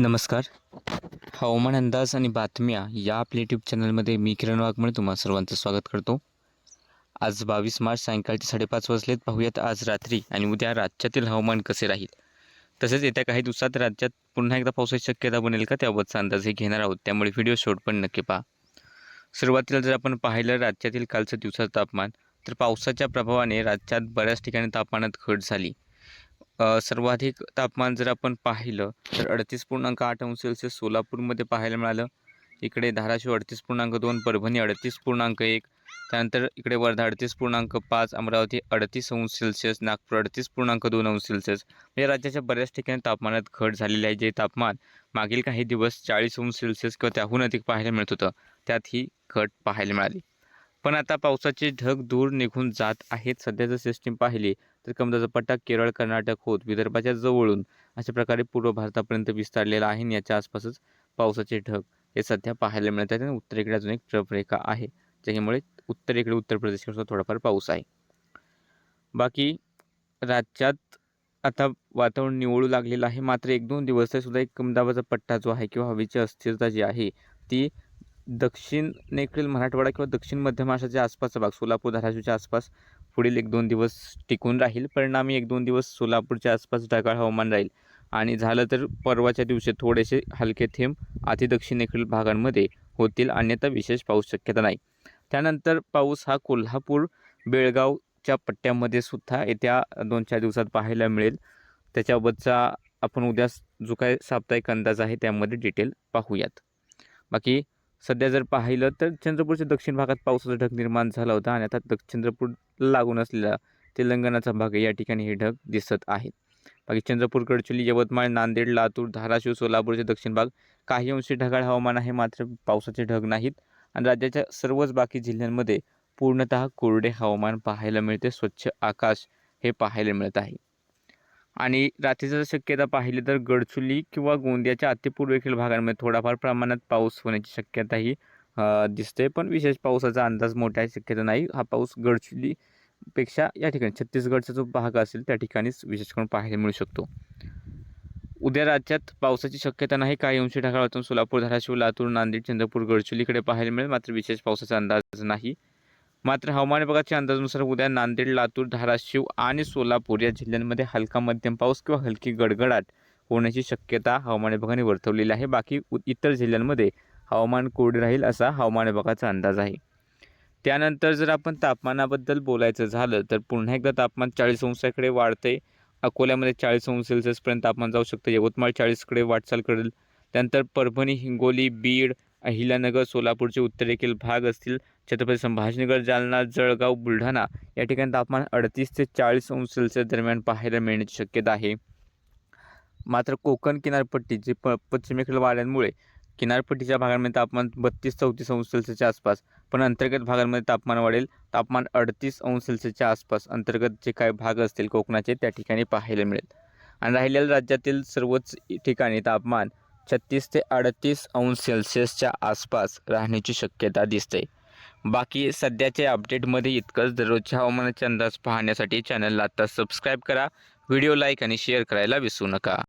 नमस्कार. हवामान अंदाज आणि बातम्या या आपल्या यूट्यूब चॅनलमध्ये मी किरण वाघमळे तुम्हा सर्वांचं स्वागत करतो. आज बावीस मार्च सायंकाळचे साडेपाच वाजलेत. पाहूयात आज रात्री आणि उद्या राज्यातील हवामान कसे राहील. तसेच येत्या काही दिवसात राज्यात पुन्हा एकदा पावसाची शक्यता बनेल का त्याबाबतचा अंदाजही घेणार आहोत. त्यामुळे व्हिडिओ शेवट पण नक्की पहा. सुरुवातीला जर आपण पाहिलं राज्यातील कालचं दिवसाचं तापमान तर पावसाच्या प्रभावाने राज्यात बऱ्याच ठिकाणी तापमानात घट झाली. सर्वाधिक तापमान जर आपण पाहिलं तर अडतीस पूर्णांक आठ अंश सेल्सिअस सोलापूरमध्ये पाहायला मिळालं. इकडे धाराशिव अडतीस पूर्णांक दोन परभणी अडतीस पूर्णांक एक. त्यानंतर इकडे वर्धा अडतीस पूर्णांक पाच अमरावती अडतीस अंश सेल्सिअस नागपूर अडतीस पूर्णांक दोन अंश सेल्सिअस. म्हणजे राज्याच्या बऱ्याच ठिकाणी तापमानात घट झालेली आहे जे तापमान मागील काही दिवस चाळीस अंश सेल्सिअस किंवा त्याहून अधिक पाहायला मिळत होतं. त्यात ही घट पाहायला मिळाली. पण आता पावसाचे ढग दूर निघून जात आहेत. सध्या जर सिस्टीम पाहिली तर कमदाचा पट्टा केरळ कर्नाटक होत. विदर्भाच्या जवळून अशा प्रकारे पूर्व भारतापर्यंत विस्तारलेला आहे आणि याच्या आसपासच पावसाचे ढग हे सध्या पाहायला मिळत आहेत आणि उत्तरेकडे अजून एक ट्रफरेखा आहे. ज्यामुळे उत्तरेकडे उत्तर प्रदेशकडे थोडाफार पाऊस आहे. बाकी राज्यात आता वातावरण निवळू लागलेलं आहे. मात्र एक दोन दिवस सुद्धा एक कमदाबाचा पट्टा जो आहे किंवा हवेची अस्थिरता जी आहे ती दक्षिणेकडील मराठवाडा किंवा दक्षिण मध्य महाराष्ट्राच्या आसपासचा भाग सोलापूर धाराशिवच्या आसपास पुढील एक दोन दिवस टिकून राहील. परिणामी एक दोन दिवस सोलापूरच्या आसपास ढगाळ हवामान राहील. आणि झालं तर परवाच्या दिवशी थोडेसे हलके थेंब अतिदक्षिणेकडील भागांमध्ये होतील. अन्यथा विशेष पाऊस शक्यता नाही. त्यानंतर पाऊस हा कोल्हापूर बेळगावच्या पट्ट्यामध्ये सुद्धा येत्या दोन चार दिवसात पाहायला मिळेल. त्याच्याबाबतचा आपण उद्या जो काय साप्ताहिक अंदाज आहे त्यामध्ये डिटेल पाहूयात. बाकी सध्या जर पाहिलं तर चंद्रपूरच्या दक्षिण भागात पावसाचा ढग निर्माण झाला होता आणि आता दक्ष चंद्रपूर लागून असलेला तेलंगणाचा भाग या ठिकाणी हे ढग दिसत आहेत. बाकी चंद्रपूर गडचिरोली यवतमाळ नांदेड लातूर धाराशिव सोलापूरचे दक्षिण भाग काही अंशी ढगाळ हवामान आहे मात्र पावसाचे ढग नाहीत. आणि राज्याच्या सर्वच बाकी जिल्ह्यांमध्ये पूर्णतः कोरडे हवामान पाहायला मिळते. स्वच्छ आकाश हे पाहायला मिळत आहे. आणि रात्रीचं जर शक्यता पाहिली तर गडचुली किंवा गोंदियाच्या अतिपूर्वेकडील भागांमध्ये थोडाफार प्रमाणात पाऊस होण्याची शक्यताही ही दिसते पण विशेष पावसाचा अंदाज मोठ्या शक्यता नाही. हा पाऊस गडचुलीपेक्षा या ठिकाणी छत्तीसगडचा जो भाग असेल त्या ठिकाणीच विशेष करून पाहायला मिळू शकतो. उद्या राज्यात पावसाची शक्यता नाही. काही अंशी ढगाळातून सोलापूर धाराशिव लातूर नांदेड चंद्रपूर गडचुलीकडे पाहायला मिळेल. मात्र विशेष पावसाचा अंदाज नाही. मात्र हवामान विभागाच्या अंदाजानुसार उद्या नांदेड लातूर धाराशिव आणि सोलापूर या जिल्ह्यांमध्ये हलका मध्यम पाऊस किंवा हलकी गडगडाट होण्याची शक्यता हवामान विभागाने वर्तवलेली आहे. बाकी उ- इतर जिल्ह्यांमध्ये हवामान कोरडे राहील असा हवामान विभागाचा अंदाज आहे. त्यानंतर जर आपण तापमानाबद्दल बोलायचं झालं तर पुन्हा एकदा तापमान चाळीस अंशाकडे वाढते अकोल्यामध्ये चाळीस अंश सेल्सिअसपर्यंत तापमान जाऊ शकतं. यवतमाळ चाळीसकडे वाटचाल करेल. त्यानंतर परभणी हिंगोली बीड अहिल्यानगर सोलापूरचे उत्तरेकडील भाग असतील. छत्रपती संभाजीनगर जालना जळगाव बुलढाणा या ठिकाणी तापमान अडतीस ते चाळीस अंश सेल्सिअस दरम्यान पाहायला मिळण्याची शक्यता आहे. मात्र कोकण किनारपट्टी प पश्चिमेकडील वाऱ्यांमुळे किनारपट्टीच्या भागांमध्ये तापमान बत्तीस चौतीस अंश सेल्सिअसच्या आसपास पण अंतर्गत भागांमध्ये तापमान वाढेल. तापमान अडतीस अंश सेल्सिअसच्या आसपास अंतर्गत जे काही भाग असतील कोकणाचे त्या ठिकाणी पाहायला मिळेल. आणि राहिलेल्या राज्यातील सर्वच ठिकाणी तापमान छत्तीस ते अडतीस अंश सेल्सिअसच्या आसपास राहण्याची शक्यता दिसते. बाकी सध्याच्या अपडेटमध्ये इतकंच. दररोजच्या हवामानाचे अंदाज पाहण्यासाठी चॅनलला आता सबस्क्राईब करा. व्हिडिओ लाईक आणि शेअर करायला विसरू नका.